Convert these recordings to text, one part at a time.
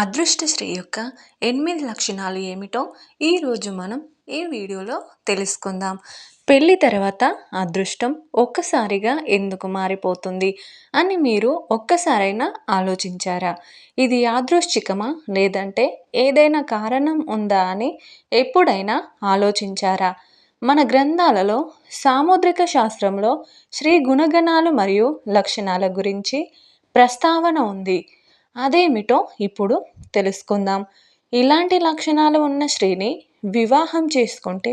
అదృష్ట శ్రీ యొక్క ఎనిమిది లక్షణాలు ఏమిటో ఈరోజు మనం ఈ వీడియోలో తెలుసుకుందాం. పెళ్ళి తర్వాత అదృష్టం ఒక్కసారిగా ఎందుకు మారిపోతుంది అని మీరు ఒక్కసారైనా ఆలోచించారా? ఇది యాదృశ్చికమా? లేదంటే ఏదైనా కారణం ఉందా అని ఎప్పుడైనా ఆలోచించారా? మన గ్రంథాలలో సాముద్రిక శాస్త్రంలో శ్రీ గుణగణాలు మరియు లక్షణాల గురించి ప్రస్తావన ఉంది. అదేమిటో ఇప్పుడు తెలుసుకుందాం. ఇలాంటి లక్షణాలు ఉన్న శ్రీని వివాహం చేసుకుంటే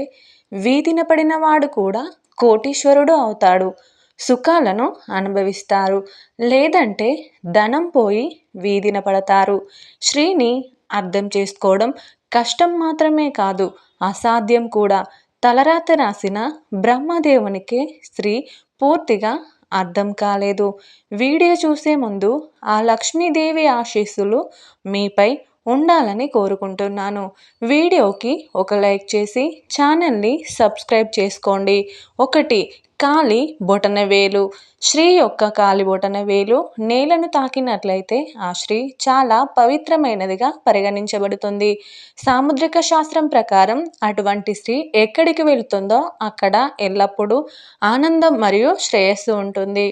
వీధిన పడిన వాడు కూడా కోటీశ్వరుడు అవుతాడు. సుఖాలను అనుభవిస్తారు. లేదంటే ధనం పోయి వీధిన పడతారు. శ్రీని అర్థం చేసుకోవడం కష్టం మాత్రమే కాదు అసాధ్యం కూడా. తలరాత రాసిన బ్రహ్మదేవునికి స్త్రీ పూర్తిగా అర్థం కాలేదు. వీడియో చూసే ముందు ఆ లక్ష్మీదేవి ఆశీస్సులు మీపై ఉండాలని కోరుకుంటున్నాను. వీడియోకి ఒక లైక్ చేసి ఛానల్ని సబ్స్క్రైబ్ చేసుకోండి. ఒకటి కాలి బొటన వేలు. శ్రీ యొక్క కాలి బొటన వేలు నేలను తాకినట్లయితే ఆ శ్రీ చాలా పవిత్రమైనదిగా పరిగణించబడుతుంది. సాముద్రిక శాస్త్రం ప్రకారం అటువంటి స్త్రీ ఎక్కడికి వెళుతుందో అక్కడ ఎల్లప్పుడూ ఆనందం మరియు శ్రేయస్సు ఉంటుంది.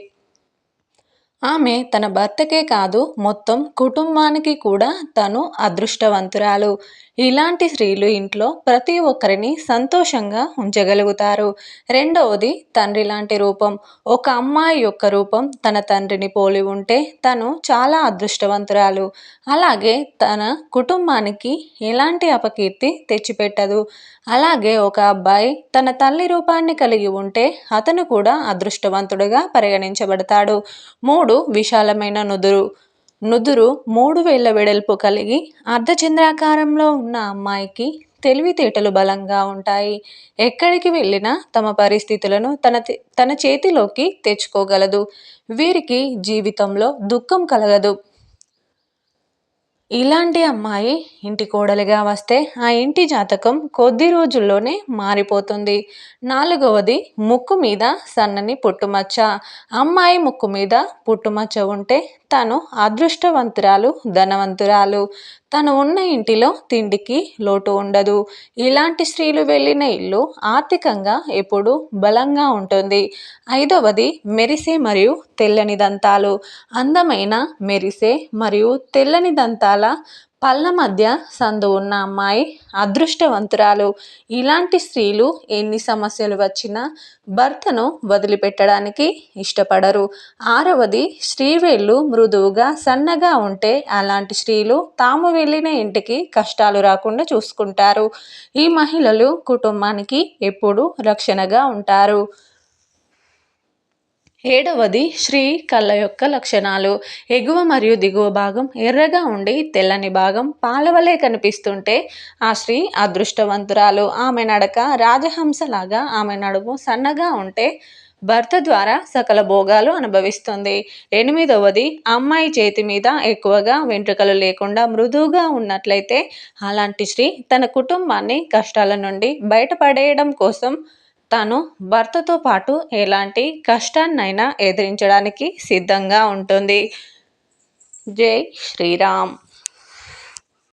ఆమె తన భర్తకే కాదు మొత్తం కుటుంబానికి కూడా తను అదృష్టవంతురాలు. ఇలాంటి స్త్రీలు ఇంట్లో ప్రతి ఒక్కరిని సంతోషంగా ఉంచగలుగుతారు. రెండవది తండ్రి లాంటి రూపం. ఒక అమ్మాయి యొక్క రూపం తన తండ్రిని పోలి ఉంటే తను చాలా అదృష్టవంతురాలు. అలాగే తన కుటుంబానికి ఎలాంటి అపకీర్తి తెచ్చిపెట్టదు. అలాగే ఒక అబ్బాయి తన తల్లి రూపాన్ని కలిగి ఉంటే అతను కూడా అదృష్టవంతుడుగా పరిగణించబడతాడు. మూడు విశాలమైన నుదురు. నుదురు మూడు వేల వెడల్పు కలిగి అర్ధచంద్రాకారంలో ఉన్న అమ్మాయికి తెలివితేటలు బలంగా ఉంటాయి. ఎక్కడికి వెళ్ళినా తమ పరిస్థితులను తన తన చేతిలోకి తెచ్చుకోగలదు. వీరికి జీవితంలో దుఃఖం కలగదు. ఇలాంటి అమ్మాయి ఇంటి కోడలిగా వస్తే ఆ ఇంటి జాతకం కొద్ది రోజుల్లోనే మారిపోతుంది. నాలుగవది ముక్కు మీద సన్నని పుట్టుమచ్చ. అమ్మాయి ముక్కు మీద పుట్టుమచ్చ ఉంటే తను అదృష్టవంతురాలు ధనవంతురాలు. తను ఉన్న ఇంటిలో తిండికి లోటు ఉండదు. ఇలాంటి స్త్రీలు వెళ్ళిన ఇల్లు ఆర్థికంగా ఎప్పుడూ బలంగా ఉంటుంది. ఐదవది మెరిసే మరియు తెల్లని దంతాలు. అందమైన మెరిసే మరియు తెల్లని దంతాల పళ్ళ మధ్య సందు ఉన్న అమ్మాయి అదృష్టవంతురాలు. ఇలాంటి స్త్రీలు ఎన్ని సమస్యలు వచ్చినా భర్తను వదిలిపెట్టడానికి ఇష్టపడరు. ఆరవది స్త్రీవేళ్ళు మృదువుగా సన్నగా ఉంటే అలాంటి స్త్రీలు తాము వెళ్ళిన ఇంటికి కష్టాలు రాకుండా చూసుకుంటారు. ఈ మహిళలు కుటుంబానికి ఎప్పుడూ రక్షణగా ఉంటారు. ఏడవది శ్రీ కళ్ళ యొక్క లక్షణాలు. ఎగువ మరియు దిగువ భాగం ఎర్రగా ఉండి తెల్లని భాగం పాలవలే కనిపిస్తుంటే ఆ స్త్రీ అదృష్టవంతురాలు. ఆమె నడక రాజహంసలాగా ఆమె నడుము సన్నగా ఉంటే భర్త ద్వారా సకల భోగాలు అనుభవిస్తుంది. ఎనిమిదవది అమ్మాయి చేతి మీద ఎక్కువగా వెంట్రుకలు లేకుండా మృదువుగా ఉన్నట్లయితే అలాంటి స్త్రీ తన కుటుంబాన్ని కష్టాల నుండి బయటపడేయడం కోసం తను భర్తతో పాటు ఎలాంటి కష్టాన్నైనా ఎదిరించడానికి సిద్ధంగా ఉంటుంది. జై శ్రీరామ్.